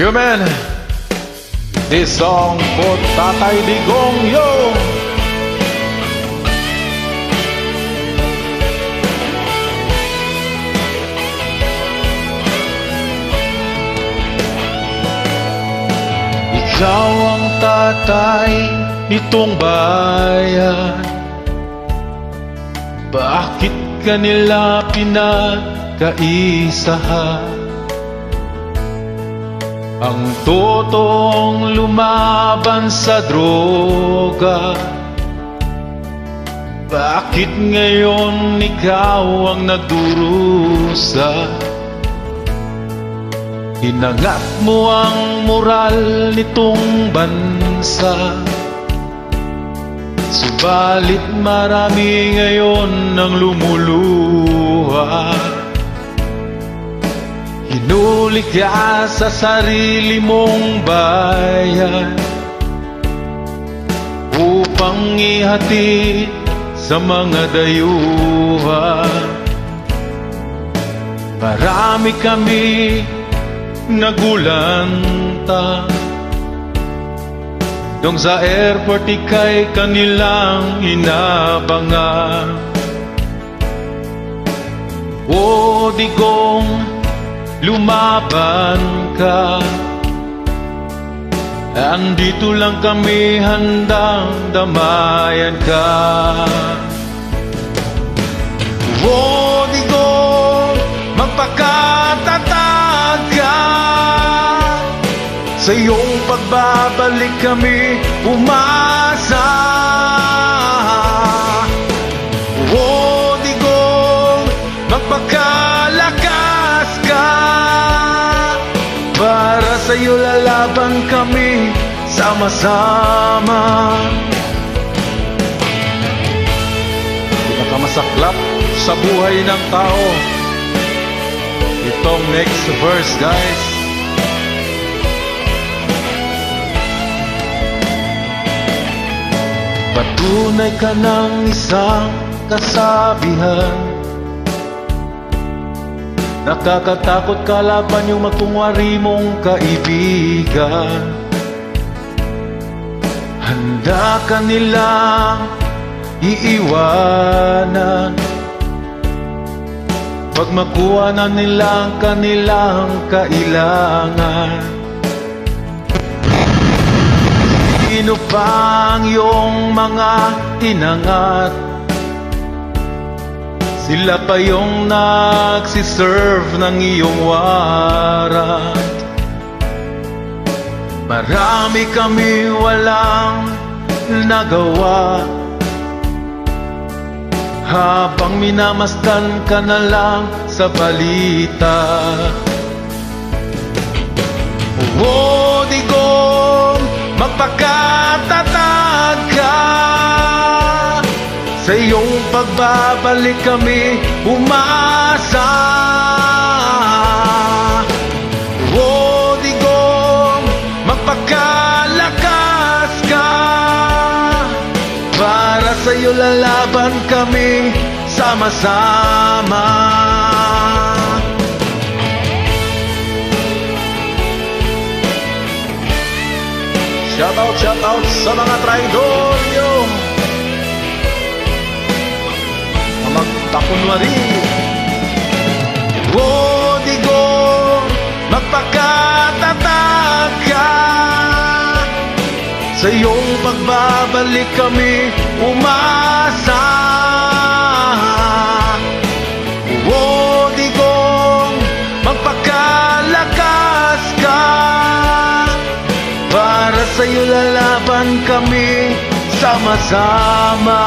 You man, this song for Tatay Digong Yo. Ikaw ang tatay nitong bayan Bakit kanila pinagkaisahan? Ang totong lumaban sa droga. Bakit ngayon ikaw ang nagdurusa? Inangat mo ang moral nitong bansa. Subalit marami ngayon ang lumuluha Hinuli ka sa sarili mong bayan Upang ihati sa mga dayuhan. Marami kami nagulanta. Nung sa airport ika'y kanilang inabangan. O digong lumaban ka. Andito lang kami handang damayan ka. O digong magpakatatag ka. Sa iyong pagbabalik kami umasa. O digong magpakalakas ka iyo lalaban kami sama-sama. Pinakamasaklap sa buhay ng tao. Itong next verse guys. Patunay ka ng isang kasabihan Nakakatakot kalaban yung magkungwari mong kaibigan. Handa ka nilang iiwanan. Pag makuha na nila ang kanilang kailangan. Sino pa ang iyong mga inangat Sila pa yung nagsiserve ng iyong warrant Marami kami walang nagawa. Habang minamastan ka na lang sa balita. O digong magpakatatag Sa iyong pagbabalik kami umasa O digong magpakalakas ka. Para sa iyo lalaban kami sama-sama. Shout out, shout out sa mga traidor nyo Na magtakunwari O digo magpakatatag ka. Sa iyong pagbabalik kami umasa. O digong magpakalakas ka. Para sa iyo lalaban kami sama-sama